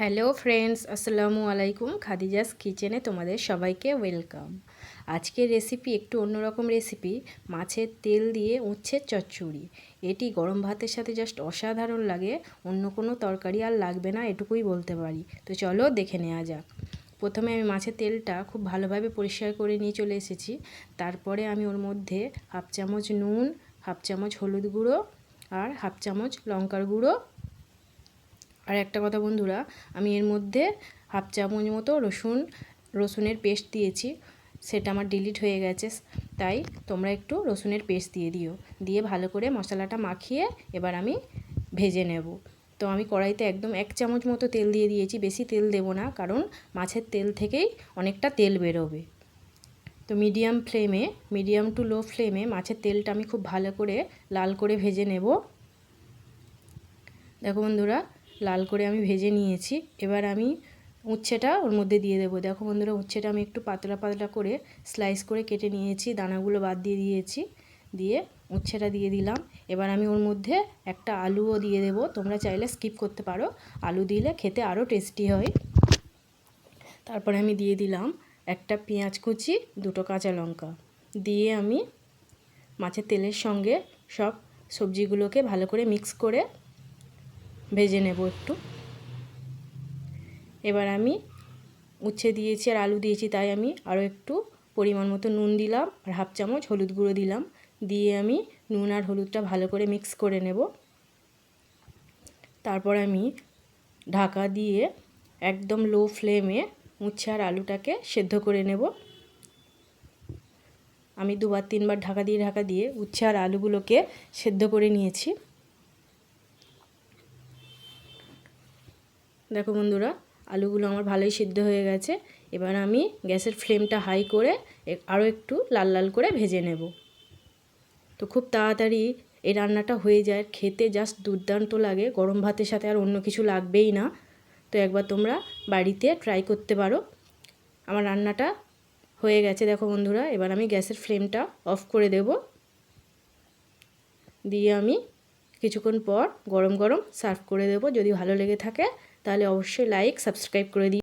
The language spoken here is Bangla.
হ্যালো ফ্রেন্ডস, আসসালামু আলাইকুম। খাদিজাস কিচেনে তোমাদের সবাইকে ওয়েলকাম। আজকের রেসিপি একটু অন্যরকম রেসিপি, মাছের তেল দিয়ে উচ্ছের চচ্চড়ি। এটি গরম ভাতের সাথে জাস্ট অসাধারণ লাগে, অন্য কোনো তরকারি আর লাগবে না, এটুকুই বলতে পারি। তো চলো দেখে নেওয়া যাক। প্রথমে আমি মাছের তেলটা খুব ভালোভাবে পরিষ্কার করে নিয়ে চলে এসেছি। তারপরে আমি ওর মধ্যে হাফ চামচ নুন, হাফ চামচ হলুদ গুঁড়ো আর হাফ চামচ লঙ্কার গুঁড়ো আর একটা কথা বন্ধুরা, আমি এর মধ্যে হাফ চামচ মতো রসুন, রসুনের পেস্ট দিয়েছি, সেটা আমার ডিলিট হয়ে গেছে, তাই তোমরা একটু রসুনের পেস্ট দিয়ে দিও, দিয়ে ভালো করে মশলাটা মাখিয়ে এবার আমি ভেজে নেব। তো আমি কড়াইতে একদম এক চামচ মতো তেল দিয়ে দিয়েছি, বেশি তেল দেব না, কারণ মাছের তেল থেকেই অনেকটা তেল বেরোবে। তো মিডিয়াম ফ্লেমে মিডিয়াম টু লো ফ্লেমে মাছের তেলটা আমি খুব ভালো করে লাল করে ভেজে নেব। দেখো বন্ধুরা লাল করে আমি ভেজে নিয়েছি। এবার আমি উচ্ছেটা ওর মধ্যে দিয়ে দেবো। দেখো বন্ধুরা, উচ্ছেটা আমি একটু পাতলা পাতলা করে স্লাইস করে কেটে নিয়েছি, দানাগুলো বাদ দিয়ে দিয়েছি, দিয়ে উচ্ছেটা দিয়ে দিলাম। এবার আমি ওর মধ্যে একটা আলুও দিয়ে দেবো। তোমরা চাইলে স্কিপ করতে পারো। আলু দিলে খেতে আরও টেস্টি হয়। তারপরে আমি দিয়ে দিলাম একটা পেঁয়াজ কুচি, দুটো কাঁচা লঙ্কা। দিয়ে আমি মাছের তেলের সঙ্গে সব সবজিগুলোকে ভালো করে মিক্স করে ভেজে নেব একটু। এবার আমি উচ্ছে দিয়েছি আর আলু দিয়েছি, তাই আমি আরও একটু পরিমাণ মতো নুন দিলাম আর হাফ চামচ হলুদ গুঁড়ো দিলাম। দিয়ে আমি নুন আর হলুদটা ভালো করে মিক্স করে নেব। তারপর আমি ঢাকা দিয়ে একদম লো ফ্লেমে উচ্ছে আর আলুটাকে সেদ্ধ করে নেব। আমি দুবার তিনবার ঢাকা দিয়ে ঢাকা দিয়ে উচ্ছে আর আলুগুলোকে সেদ্ধ করে নিয়েছি। দেখো বন্ধুরা, আলুগুলো আমার ভালোই সিদ্ধ হয়ে গেছে। এবার আমি গ্যাসের ফ্লেমটা হাই করে আরও একটু লাল লাল করে ভেজে নেব। তো খুব তাড়াতাড়ি এই রান্নাটা হয়ে যায়। খেতে জাস্ট দুর্দান্ত লাগে। গরম ভাতের সাথে আর অন্য কিছু লাগবেই না। তো একবার তোমরা বাড়িতে ট্রাই করতে পারো। আমার রান্নাটা হয়ে গেছে দেখো বন্ধুরা। এবার আমি গ্যাসের ফ্লেমটা অফ করে দেব। দিয়ে আমি কিছুক্ষণ পর গরম গরম সার্ভ করে দেবো। যদি ভালো লেগে থাকে তাহলে অবশ্যই লাইক সাবস্ক্রাইব করে দিই